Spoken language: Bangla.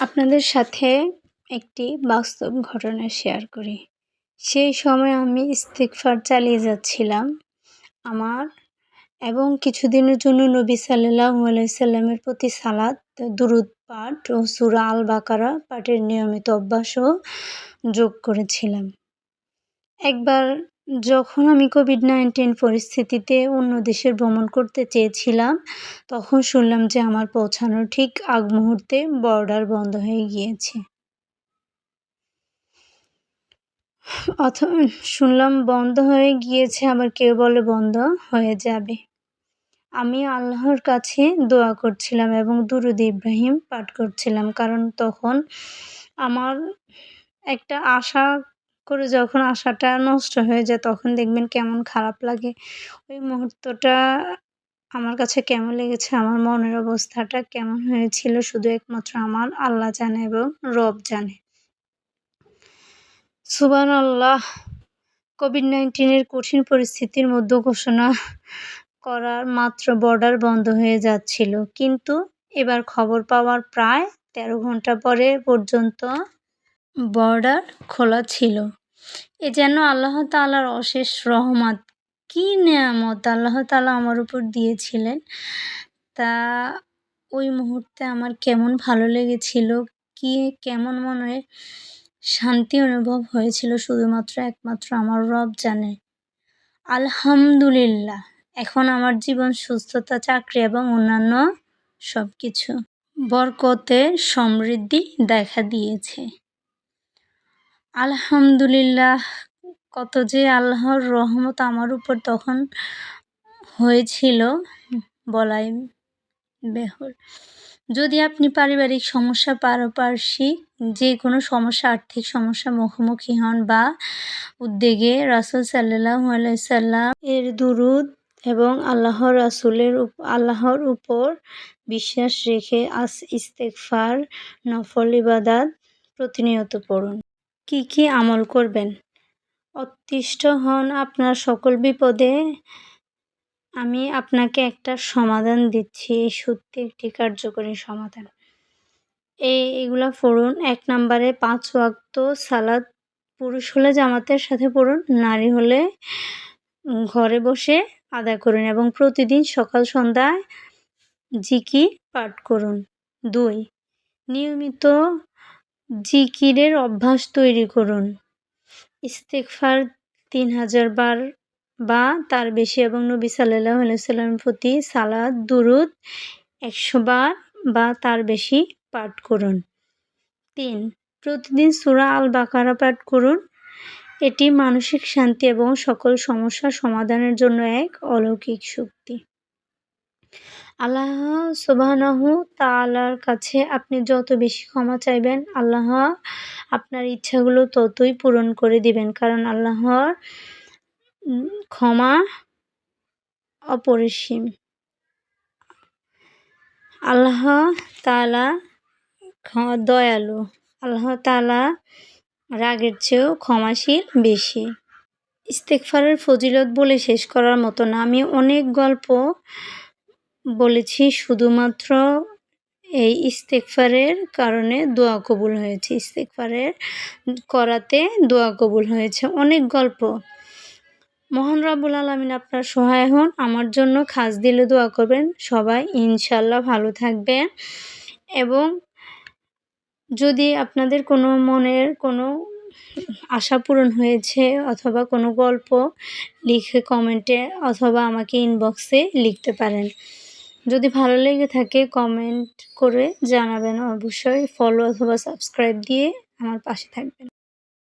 আপনাদের সাথে একটি বাস্তব ঘটনা শেয়ার করি। সেই সময় আমি ইস্তেকফার চালিয়ে যাচ্ছিলাম। আমার এবং কিছুদিনের জন্য নবী সাল্লাহ সাল্লামের প্রতি সালাদ দুরুদ পাঠ ও সুরা আল বাকারা পাঠের নিয়মিত অভ্যাসও যোগ করেছিলাম। একবার যখন আমি কোভিড নাইন্টিন পরিস্থিতিতে অন্য দেশের ভ্রমণ করতে চেয়েছিলাম, তখন শুনলাম যে আমার পৌঁছানোর ঠিক আগ মুহূর্তে বর্ডার বন্ধ হয়ে গিয়েছে। অথ, শুনলাম বন্ধ হয়ে গিয়েছে, আবার কেউ বলে বন্ধ হয়ে যাবে। আমি আল্লাহর কাছে দোয়া করছিলাম এবং দুরুদ ইব্রাহিম পাঠ করছিলাম, কারণ তখন আমার একটা আশা করে যখন আশাটা নষ্ট হয়ে যায়, তখন দেখবেন কেমন খারাপ লাগে। ওই মুহূর্তটা আমার কাছে কেমন লেগেছে, আমার মনের অবস্থাটা কেমন হয়েছিল, শুধু একমাত্র আমার আল্লাহ জানে এবং রব জানে। সুবান আল্লাহ কোভিড নাইন্টিনের কঠিন পরিস্থিতির মধ্যে ঘোষণা করার মাত্র বর্ডার বন্ধ হয়ে যাচ্ছিল। কিন্তু এবার খবর পাওয়ার প্রায় তেরো ঘণ্টা পরে পর্যন্ত বর্ডার খোলা ছিল। এ যেন আল্লাহ তালার অশেষ রহমত। কী নেয়ামত আল্লাহ তালা আমার উপর দিয়েছিলেন। তা ওই মুহূর্তে আমার কেমন ভালো লেগেছিল, কি কেমন মনে শান্তি অনুভব হয়েছিল শুধুমাত্র একমাত্র আমার রব জানে। আলহামদুলিল্লাহ, এখন আমার জীবন সুস্থতা, চাকরি এবং অন্যান্য সব কিছু বরকতের সমৃদ্ধি দেখা দিয়েছে। আলহামদুলিল্লাহ, কত যে আল্লাহর রহমত আমার উপর তখন হয়েছিল বলাই বেহল। যদি আপনি পারিবারিক সমস্যা, পারপার্শ্বিক যে কোনো সমস্যা, আর্থিক সমস্যা, মুখোমুখি হন বা উদ্বেগে রাসুল সাল্লাহ সাল্লাম এর দুরুদ এবং আল্লাহ রাসুলের আল্লাহর উপর বিশ্বাস রেখে আস ইস্তেকফার নফল ইবাদাত প্রতিনিয়ত পড়ুন। কি কি আমল করবেন? অতিষ্ঠ হন আপনার সকল বিপদে। আমি আপনাকে একটা সমাধান দিচ্ছি, এই সত্যি একটি কার্যকরী সমাধান। এই, এগুলা পড়ুন। এক নম্বরে পাঁচ ওয়াক্ত সালাদ পুরুষ হলে জামাতের সাথে পড়ুন, নারী হলে ঘরে বসে আদায় করুন এবং প্রতিদিন সকাল সন্ধ্যায় জিকি পাঠ করুন। দুই, নিয়মিত জিকিরের অভ্যাস তৈরি করুন। ইস্তেকফার তিন হাজার বার বা তার বেশি এবং নবী সাল্লাহ সাল্লামের প্রতি সালাদ দুরুদ একশো বার বা তার বেশি পাঠ করুন। তিন, প্রতিদিন সুরা আল বাকারা পাঠ করুন। এটি মানসিক শান্তি এবং সকল সমস্যা সমাধানের জন্য এক অলৌকিক শক্তি। আল্লাহ সুবাহ তালার কাছে আপনি যত বেশি ক্ষমা চাইবেন, আল্লাহ আপনার ইচ্ছাগুলো ততই পূরণ করে দিবেন। কারণ আল্লাহর ক্ষমা অপরিসীম। আল্লাহ তালা দয়ালু। আল্লাহ তালা রাগের চেয়েও ক্ষমাশীল বেশি। ইস্তেকফারের ফজিলত বলে শেষ করার মতো না। আমি অনেক গল্প বলেছি, শুধুমাত্র এই ইস্তেকফারের কারণে দোয়া কবুল হয়েছে। ইস্তেকফারের করাতে দোয়া কবুল হয়েছে। অনেক গল্প। মহান রাবুল আলমিন আপনার সহায় হন। আমার জন্য খাস দিলে দোয়া করবেন। সবাই ইনশাল্লাহ ভালো থাকবেন। এবং যদি আপনাদের কোনো মনের কোনো আশা পূরণ হয়েছে অথবা কোনো গল্প, লিখে কমেন্টে অথবা আমাকে ইনবক্সে লিখতে পারেন। যদি ভালো লেগে থাকে কমেন্ট করে জানাবেন অবশ্যই। ফলো অথবা সাবস্ক্রাইব দিয়ে আমার পাশে থাকবেন।